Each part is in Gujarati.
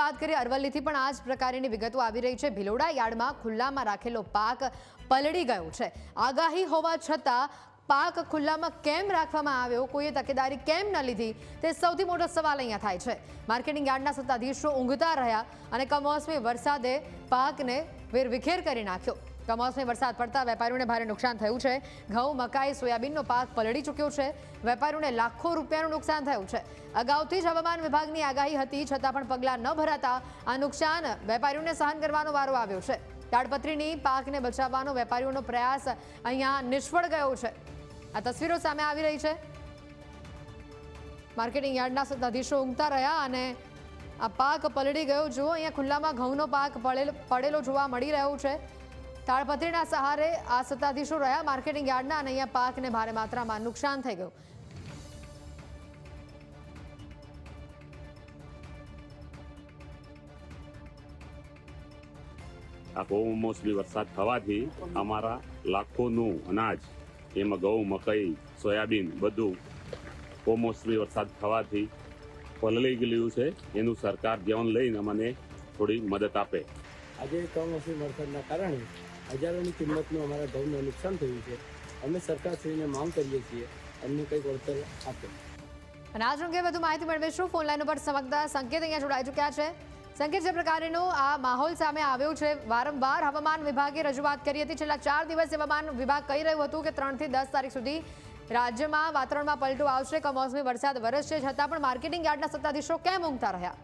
વાત કરીએ અરવલ્લીથી પણ આ જ પ્રકારની વિગતો આવી રહી છે. ભિલોડા યાર્ડમાં ખુલ્લામાં રાખેલો પાક પલળી ગયો છે. આગાહી હોવા છતાં પાક ખુલ્લામાં કેમ રાખવામાં આવ્યો? કોઈએ તકેદારી કેમ ન લીધી? તે સૌથી મોટો સવાલ અહીંયા થાય છે. માર્કેટિંગ યાર્ડના સત્તાધીશો ઊંઘતા રહ્યા અને કમોસમી વરસાદે પાકને વેરવિખેર કરી નાખ્યો. કમોસમી વરસાદ પડતા વેપારીઓને ભારે નુકસાન થયું છે. ઘઉં, મકાઈ, સોયાબીનનો પાક પલળી ચૂક્યો છે. વેપારીઓને લાખો રૂપિયાનું નુકસાન થયું છે. અગાઉથી જ હવામાન વિભાગની આગાહી હતી, છતાં પણ પગલાં ન ભરાતા આ નુકસાન વેપારીઓને સહન કરવાનો વારો આવ્યો છે. તાડપત્રીની પાકને બચાવવાનો વેપારીઓનો પ્રયાસ અહીંયા નિષ્ફળ ગયો છે. આ તસવીરો સામે આવી રહી છે. માર્કેટિંગ યાર્ડના સત્તાધીશો ઊંઘતા રહ્યા અને આ પાક પલળી ગયો. જુઓ, અહીંયા ખુલ્લામાં ઘઉંનો પાક પડેલ- જોવા મળી રહ્યો છે. તાડપત્રીના સહારે આ સત્તાધીશો રહ્યા માર્કેટિંગ યાર્ડના અને અહીંયા પાકને ભારે માત્રામાં નુકસાન થઈ ગયું. આ કમોસમી વરસાદ થવાથી અમારા લાખોનું અનાજ એમાં ઘઉં મકઈ સોયાબીન બધું કમોસમી વરસાદ થવાથી પલળી ગયેલું છે. એનું સરકાર ધ્યાન લઈને અમને થોડી મદદ આપે. આજે કમોસમી વરસાદના કારણે હજારોની કિંમતનું અમારા ઘઉંને નુકસાન થયું છે. અમે સરકારશ્રીને માંગ કરીએ છીએ અમને કંઈક વળતર આપે. અને આ અંગે વધુ માહિતી મેળવીશું. ફોન લાઈન ઉપર સમગતા સંકેત અહીંયા જોડાઈ ચૂક્યા છે. સંકેત, જે પ્રકારનો આ માહોલ સામે આવ્યો છે, વારંવાર હવામાન વિભાગે રજૂઆત કરી હતી. છેલ્લા ચાર દિવસ હવામાન વિભાગ કહી રહ્યું હતું કે ત્રણથી દસ તારીખ સુધી રાજ્યમાં વાતાવરણમાં પલટો આવશે, કમોસમી વરસાદ વરસશે, છતાં પણ માર્કેટિંગ યાર્ડના સત્તાધીશો કેમ ઊંઘતા રહ્યા?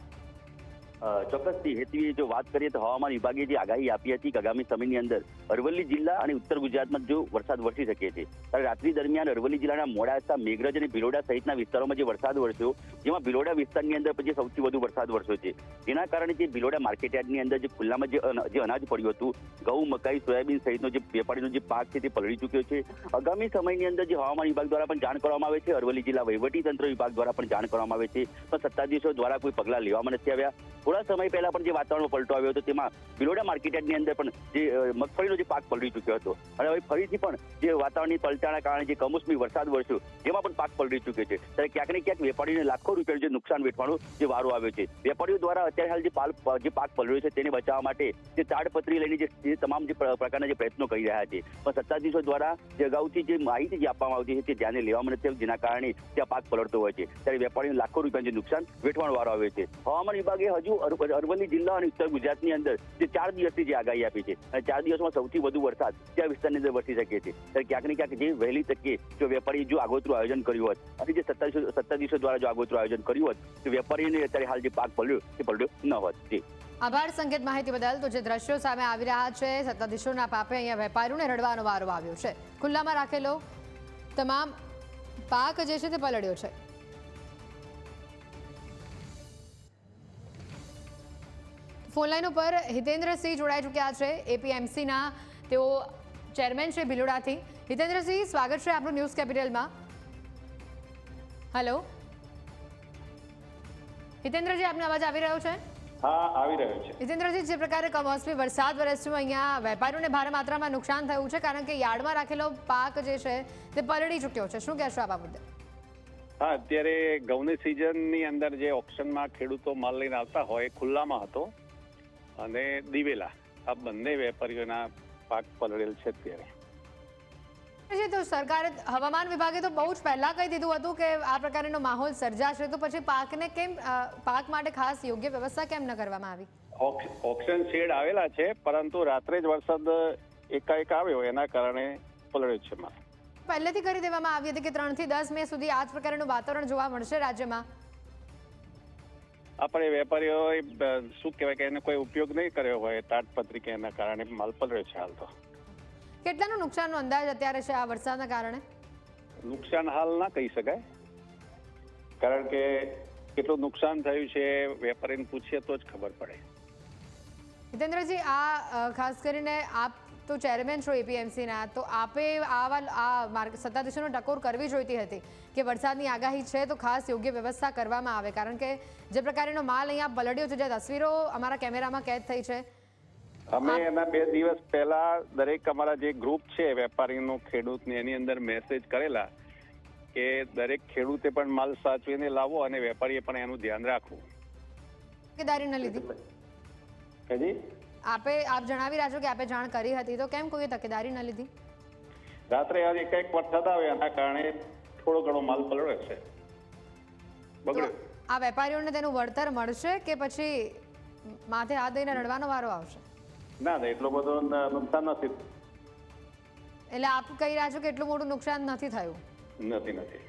ચોક્કસથી હેતુએ જો વાત કરીએ તો હવામાન વિભાગે જે આગાહી આપી હતી કે આગામી સમયની અંદર અરવલ્લી જિલ્લા અને ઉત્તર ગુજરાતમાં જો વરસાદ વરસી શકે છે, ત્યારે રાત્રિ દરમિયાન અરવલ્લી જિલ્લાના મોડાસા, મેઘરજ અને ભિલોડા સહિતના વિસ્તારોમાં જે વરસાદ વરસ્યો, જેમાં ભિલોડા વિસ્તારની અંદર પછી સૌથી વધુ વરસાદ વરસ્યો છે. જેના કારણે જે ભિલોડા માર્કેટયાર્ડની અંદર જે ખુલ્લામાં જે અનાજ પડ્યું હતું, ઘઉં, મકાઈ, સોયાબીન સહિતનો જે વેપારીનો જે પાક છે તે પલળી ચૂક્યો છે. આગામી સમયની અંદર જે હવામાન વિભાગ દ્વારા પણ જાણ કરવામાં આવે છે, અરવલ્લી જિલ્લા વહીવટી તંત્ર વિભાગ દ્વારા પણ જાણ કરવામાં આવે છે. પણ સત્તાધીશો દ્વારા કોઈ પગલાં લેવામાં નથી આવ્યા. થોડા સમય પહેલા પણ જે વાતાવરણ પલટો આવ્યો હતો, તેમાં બિલોડા માર્કેટની અંદર પણ જે મગફળીનો જે પાક પલળી ચૂક્યો હતો. અને હવે ફરીથી પણ જે વાતાવરણની પલટાના કારણે જે કમોસમી વરસાદ વરસ્યો, તેમાં પણ પાક પલળી ચૂક્યો છે. ત્યારે ક્યાંક ને ક્યાંક વેપારીને લાખો રૂપિયાનું જે નુકસાન વેઠવાનો જે વારો આવ્યો છે. વેપારીઓ દ્વારા અત્યારે હાલ જે પાલ, જે પાક પલળ્યો છે, તેને બચાવવા માટે જે તાડપત્રી લઈને જે તમામ જે પ્ર- પ્રકારના જે પ્રયત્નો કરી રહ્યા છે. પણ સત્તાધીશો દ્વારા જે અગાઉથી જે માહિતી જે આપવામાં આવતી છે તે ધ્યાને લેવામાં નથી જેના કારણે ત્યાં પાક પલળતો હોય છે. ત્યારે વેપારીને લાખો રૂપિયાનું જે નુકસાન વેઠવાનો વારો આવ્યો છે. હવામાન વિભાગે હજુ અર- અરવલ્લી જિલ્લા અને ઉત્તર ગુજરાતની અંદર જે ચાર દિવસની જે આગાહી આપી છે, અને ચાર દિવસમાં સૌથી વધુ વરસાદ ત્યાં વિસ્તારની અંદર વરસી શકે છે? ત્યારે ક્યાંક ને ક્યાંક જે વહેલી તકે જો વેપારી જો આગોતરું આયોજન કર્યું હોત, અને જે સત્તાધીશો સત્તાધીશો દ્વારા જો આગોતરું આયોજન કર્યું હોત, તો વેપારીને અત્યારે હાલ જે પાક પલડ્યો તે પલડ્યો ન હોત. જી. આભાર સંકેત માહિતી બદલ. તો જે દ્રશ્યો સામે આવી રહ્યા છે સત્તાધીશોના પાપે અહીંયા વેપારીઓને રડવાનો વારો આવ્યો છે. ખુલ્લામાં રાખેલો તમામ પાક જે છે તે પલળ્યો છે. ફોનલાઈન ઉપર હિતેન્દ્રસિંહ જોડાઈ ચૂક્યા છે એપીએમસીના. તેઓ ચેરમેન છે ભિલોડાથી. હિતેન્દ્રસિંહ સ્વાગત છે આપણું ન્યૂઝ કેપિટલમાં. હેલો. હિતેન્દ્રજી આપને અવાજ આવી રહ્યો છે? હા આવી રહ્યો છે. જીતેન્દ્રજી જે પ્રકારે કમોસમી વરસાદ વરસ્યો અહીંયા વેપારીઓને ભારે માત્રામાં નુકસાન થયું છે કારણ કે યાર્ડમાં રાખેલો પાક જે છે તે પલળી ચૂક્યો છે. શું કહેશો આ બાબતે? હા અત્યારે ઘઉંની સિઝનની અંદર જે ઓપ્શનમાં ખેડૂતો માલ લઈને આવતા હોય એ ખુલ્લામાં હતો. અને દિવેલા આ બંને વેપારીઓના પાક પલળેલ છે અત્યારે. જી, તો સરકારે હવામાન વિભાગે તો બહુ જ પહેલા કહી દીધું હતું કે આ પ્રકારનો માહોલ સર્જાશે તો પછી પાકને કેમ પાક માટે ખાસ યોગ્ય વ્યવસ્થા કેમ ન કરવામાં આવી? ઓક્સિજન શેડ આવેલા છે પરંતુ રાત્રે જ વરસાદ એકાએક આવ્યો એના કારણે પલળ્યો છે પહેલેથી કરી દેવામાં આવી હતી કે ત્રણથી દસ મે સુધી આ જ પ્રકારનું વાતાવરણ જોવા મળશે રાજ્યમાં? આપણે વેપારીઓએ શું કહેવાય કે એને કોઈ ઉપયોગ નહીં કર્યો હોય તાટપત્રી કે એના કારણે માલ પલળ્યો છે હાલ તો. કેટલાનું નુકસાનનો અંદાજ અત્યારે છે આ વરસાદના કારણે? નુકસાન હાલ ના કહી શકાય. કારણ કે કેટલું નુકસાન થયું છે વેપારીને પૂછીએ તો જ ખબર પડે. જીતેન્દ્રજી આ ખાસ કરીને આપ તો ચેરમેન છો એપીએમસીના તો આપે આવા આ સત્તાધીશોને ટકોર કરવી જોઈતી હતી કે વરસાદની આગાહી છે તો ખાસ યોગ્ય વ્યવસ્થા કરવામાં આવે. કારણ કે જે પ્રકારનો માલ અહીંયા પલડ્યો છે જે તસવીરો અમારા કેમેરામાં કેદ થઈ છે. અમે એના બે દિવસ પહેલા દરેક અમારા જે ગ્રુપ છે વેપારીનો ખેડૂતને એની અંદર મેસેજ કરેલા કે દરેક ખેડૂતે પણ માલ સાચવીને લાવો અને વેપારીએ પણ એનું ધ્યાન રાખવું. તકેદારી ન લીધી. આપે આપ જણાવી રહ્યા છો કે આપે જાણ કરી હતી તો કેમ કોઈએ તકેદારી ન લીધી? રાત્રે આજે કંઈક વરસાદ આવે એના કારણે થોડો ઘણો માલ પલળે છે. બગડ્યો. આ વેપારીઓને તેનું વળતર મળશે કે પછી માથે હાથ દઈને રડવાનો વારો આવશે? ના ના એટલો બધો નુકસાન નથી. એટલે આપ કહી રહ્યા છો કે એટલું મોટું નુકસાન નથી થયું? નથી નથી.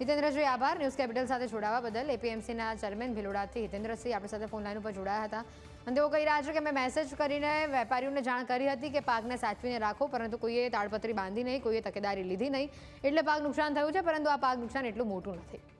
હિતેન્દ્રજી આભાર. ન્યૂઝ કેપિટલ સાથે જોડાવા બદલ. એપીએમસીના ચેરમેન ભિલોડાથી હિતેન્દ્રસિંહ આપણી સાથે ફોન લાઈન ઉપર જોડાયા હતા. અને તેઓ કહી રહ્યા છે કે મેં મેસેજ કરીને વેપારીઓને જાણ કરી હતી કે પાકને સાચવીને રાખો, પરંતુ કોઈએ તાડપત્રી બાંધી નહીં, કોઈએ તકેદારી લીધી નહીં. એટલે પાક નુકસાન થયું છે, પરંતુ આ પાક નુકસાન એટલું મોટું નથી.